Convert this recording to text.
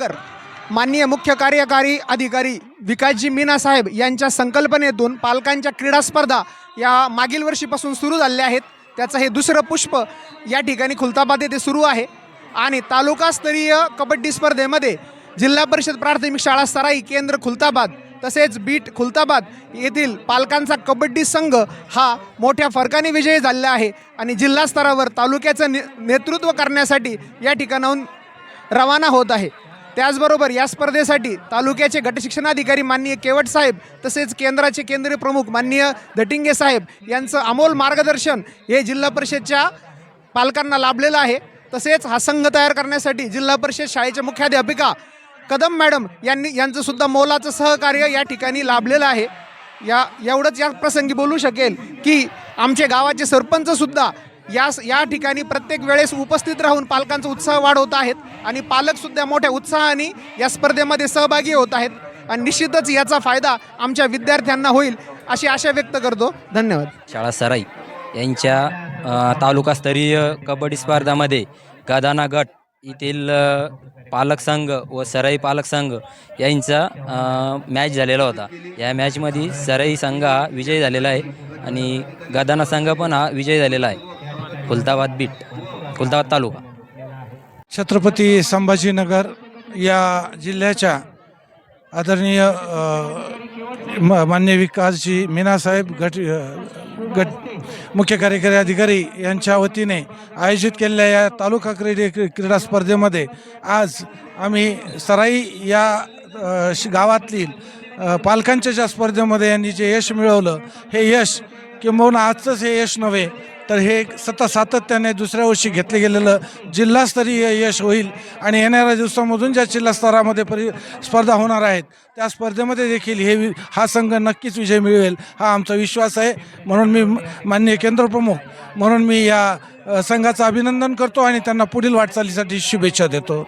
नगर माननीय मुख्य कार्यकारी अधिकारी विकासजी मीना साहेब यांच्या संकल्पनेतून पालकांच्या क्रीडा स्पर्धा या मागील वर्षीपासून सुरू झालेल्या आहेत. त्याचं हे दुसरं पुष्प या ठिकाणी खुलताबाद येथे सुरू आहे. आणि तालुकास्तरीय कबड्डी स्पर्धेमध्ये जिल्हा परिषद प्राथमिक शाळा सराई केंद्र खुलताबाद तसेच बीट खुलताबाद येथील पालकांचा कबड्डी संघ हा मोठ्या फरकाने विजयी झालेला आहे. आणि जिल्हा स्तरावर तालुक्याचं ने नेतृत्व करण्यासाठी या ठिकाणाहून रवाना होत आहे. त्याचबरोबर या स्पर्धेसाठी तालुक्याचे गटशिक्षणाधिकारी माननीय केवट साहेब तसेच केंद्राचे केंद्रीय प्रमुख माननीय धटिंगे साहेब यांचं अमोल मार्गदर्शन हे जिल्हा परिषदच्या पालकांना लाभलेलं आहे. तसेच हा संघ तयार करण्यासाठी जिल्हा परिषद शाळेच्या मुख्याध्यापिका कदम मॅडम यांनी यांचं सुद्धा मोलाचं सहकार्य या ठिकाणी लाभलेलं आहे. या एवढंच या प्रसंगी बोलू शकेल की आमचे गावाचे सरपंचसुद्धा या या ठिकाणी प्रत्येक वेळेस उपस्थित राहून पालकांचा उत्साह वाढवत आहेत आणि पालकसुद्धा मोठ्या उत्साहाने या स्पर्धेमध्ये सहभागी होत आहेत. आणि निश्चितच याचा फायदा आमच्या विद्यार्थ्यांना होईल अशी आशा व्यक्त करतो. धन्यवाद. शाळा सराई यांच्या तालुकास्तरीय कबड्डी स्पर्धामध्ये गदाना गट येथील पालक संघ व सराई पालक संघ यांचा मॅच झालेला होता. या मॅचमध्ये सराई संघ हा विजयी झालेला आहे आणि गदाना संघ पण हा विजयी झालेला आहे. खुलताबाद बीट खुलताबाद तालुका. छत्रपती संभाजीनगर या जिल्ह्याच्या आदरणीय म- मान्य विकासजी मीनासाहेब गट गट मुख्य कार्यकारी अधिकारी यांच्या वतीने आयोजित केलेल्या या तालुका क्रीडे क्रीडा स्पर्धेमध्ये आज आम्ही सराई या श- गावातील पालकांच्या ज्या स्पर्धेमध्ये यांनी जे यश मिळवलं हे यश किंबहुना आजचंच हे यश नव्हे तर हे सतत सातत्याने दुसऱ्या वर्षी घेतलं गेलेलं जिल्हास्तरीय यश होईल आणि येणाऱ्या दिवसामधून ज्या जिल्हास्तरामध्ये परि स्पर्धा होणार आहेत त्या स्पर्धेमध्ये देखील हे हा संघ नक्कीच विजय मिळवेल हा आमचा विश्वास आहे. म्हणून मी माननीय केंद्रप्रमुख म्हणून मी या संघाचं अभिनंदन करतो आणि त्यांना पुढील वाटचालीसाठी शुभेच्छा देतो.